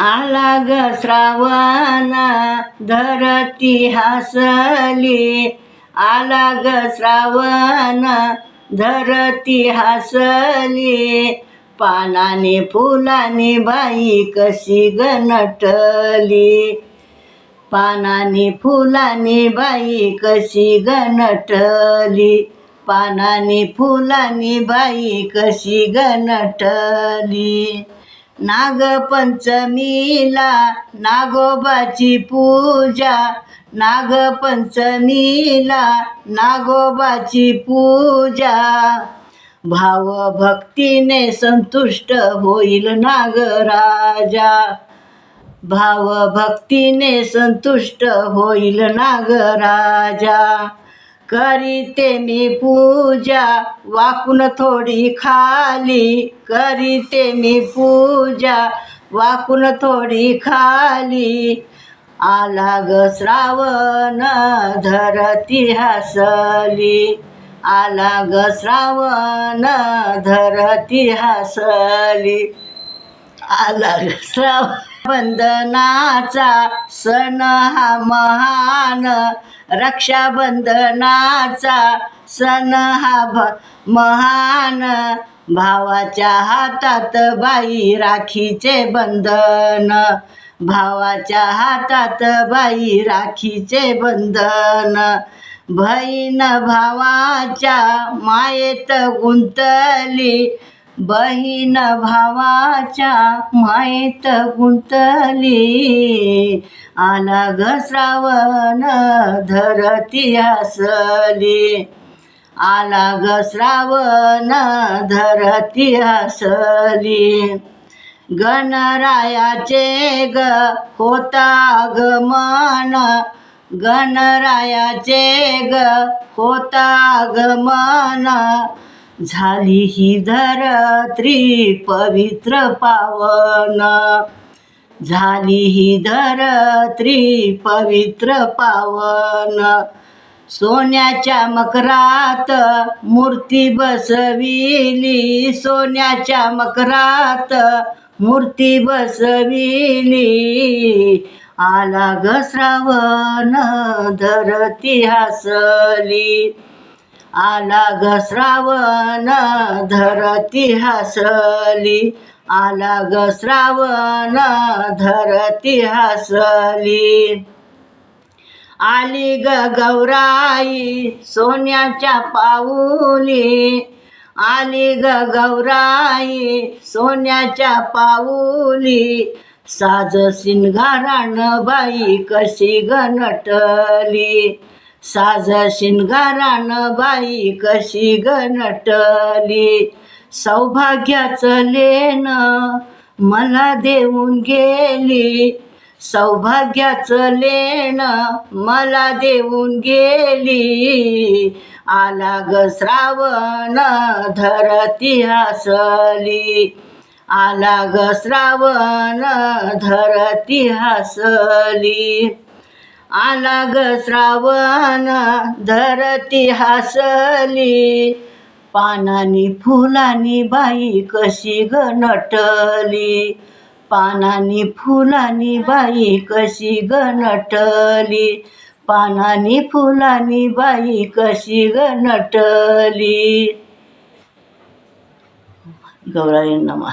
आला ग श्रावणा धरती हसली. आला ग श्रावणा धरती हसली. पानाने फुलाने बाई कशी ग नटली पानाने फुलाने बाई कशी ग नटली पानाने फुलाने बाई कशी ग नटली नागपंचमीला नागोबाची पूजा. नागपंचमीला नागोबाची पूजा. भावभक्तीने संतुष्ट होईल नागराजा. भावभक्तीने संतुष्ट होईल नागराजा. करीते मी पूजा वाकून थोडी खाली. करीते मी पूजा वाकून थोडी खाली. आला ग श्रावण धरती हसली. आला ग श्रावण धरती हसली. आला ग श्रावण बंधनाचा सण हा महान. रक्षाबंधनाचा सण हा भ महान. भावाच्या हातात बाई राखीचे बंधन. भावाच्या हातात बाई राखीचे बंधन. बहीण भावाच्या मायेत गुंतली. बहीण भावाच्या मायेत गुंतली. आला ग श्रावण धरती हसली. आला ग श्रावण धरती हसली. गणरायाचे ग होता गमन गणरायाचे ग होता गमन झाली ही धरत्री पवित्र पावन. झाली ही धरत्री पवित्र पावन. सोन्याच्या मकरात मूर्ती बसविली. सोन्याच्या मकरात मूर्ती बसविली. आला ग श्रावण धरती हसली. आला ग श्रावण धरती हसली. आला ग श्रावण धरती हसली. आली ग गौराई सोन्याच्या पाऊली. आली ग गौराई सोन्याच्या पाऊली. साज शिंगारान बाई कशी गनटली साज शिंगारान बाई कशी गणटली. सौभाग्याचं लेन मला देऊन गेली. सौभाग्याचं लेण मला देऊन गेली. आला ग श्रावण धरती हसली. आला ग श्रावण धरती हसली. आला ग श्रावण धरती हसली. पानानी फुलानी बाई कशी ग नटली. पानानी फुलानी बाई कशी ग नटली. पानानी फुलानी बाई कशी ग नटली. गौराई नमा.